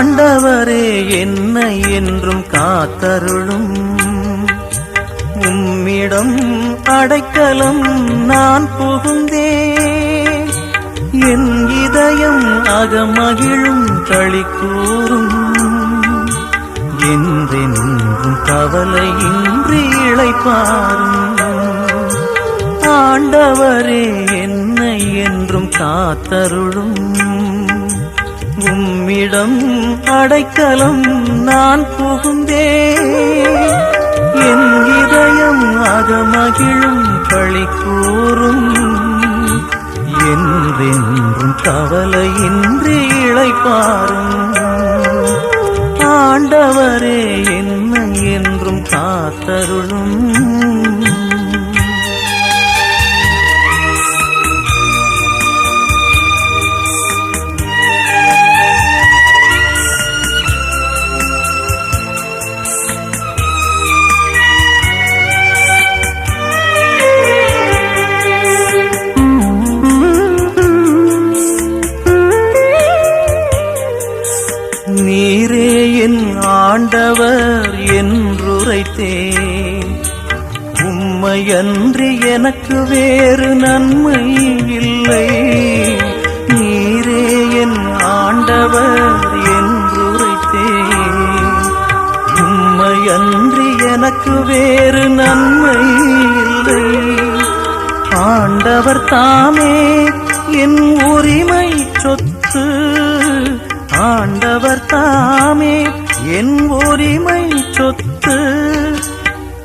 ஆண்டவரே என்னை என்றும் காத்தருளும். உம்மிடம் அடைக்கலம் நான் புகுந்தே என் இதயம் அகமகிழும் களி கூறும். என்றென்றும் கவலையின்றி இழைப்பாரும் ஆண்டவரே என்னை என்றும் காத்தருளும். உம்மிடம் அடைக்கலம் நான் புகுந்தேன். என் இதயம் அகமகிழும் களி கூறும். என்றென்றும் கவலையின்றி இழைப்பாரும் ஆண்டவரே என்ன என்றும் காத்தருளும். ஆண்டவர் என்றுரைத்தேன். உம்மையன்றி எனக்கு வேறு நன்மை இல்லை. நீரே என் ஆண்டவர் என்றுரைத்தேன். உம்மையன்றி எனக்கு வேறு நன்மை இல்லை. ஆண்டவர் தாமே என் உரிமை சொத்து. ஆண்டவர் தாமே என் உரிமை சொத்து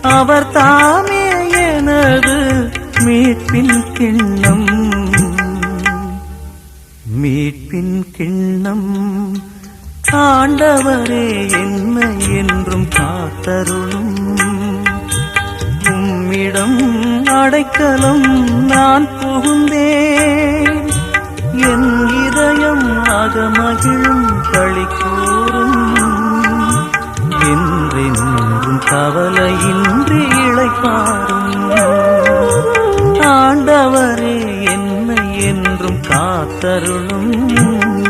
அவர் தாமே எனது மீட்பின் கிண்ணம். மீட்பின் கிண்ணம் ஆண்டவரே என்ன என்றும் காத்தருளும். உம்மிடம் அடைக்கலம் நான் புகுந்தேன். என் இதயம் ஆக மகிழும். காத்தருளும்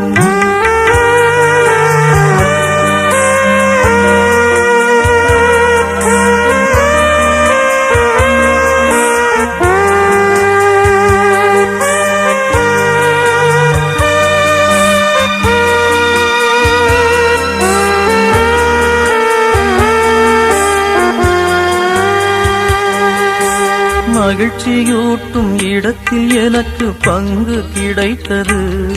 மகிழ்ச்சியூட்டும் இடத்தில் எனக்கு பங்கு கிடைத்தது.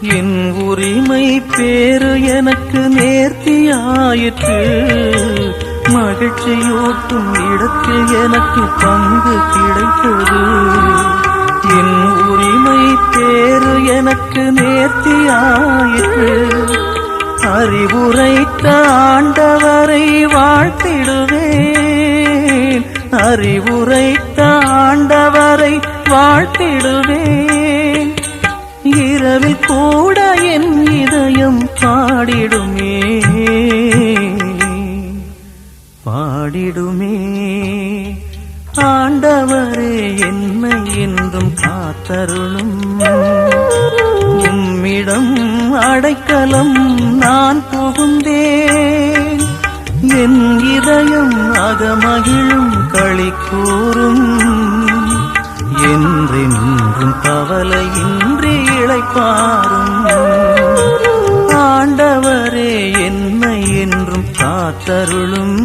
என் உரிமை பேரு எனக்கு நேர்த்தியாயிற்று. மகிழ்ச்சியூட்டும் இடத்தில் எனக்கு பங்கு கிடைத்தது. என் உரிமை பேரு எனக்கு நேர்த்தியாயிற்று. அறிவுரைத்த ஆண்டவரை வாழ்த்திடுவேன். அறிவுரைத்த ஆண்டவரை வாழ்த்திடுவேன். இரவில் கூட என் இதயம் பாடிடுமே. பாடிடுமே. ஆண்டவரே என்னை என்றும் காத்தருளும். உம்மிடம் அடைக்கலம் நான் புகுந்தேன். என் இதயம் அகமகிழும் மொழி கூறும். என்றென்றும் கவலையின்றி இழைப்பாரும் ஆண்டவரே என்னை என்றும் காத்தருளும்.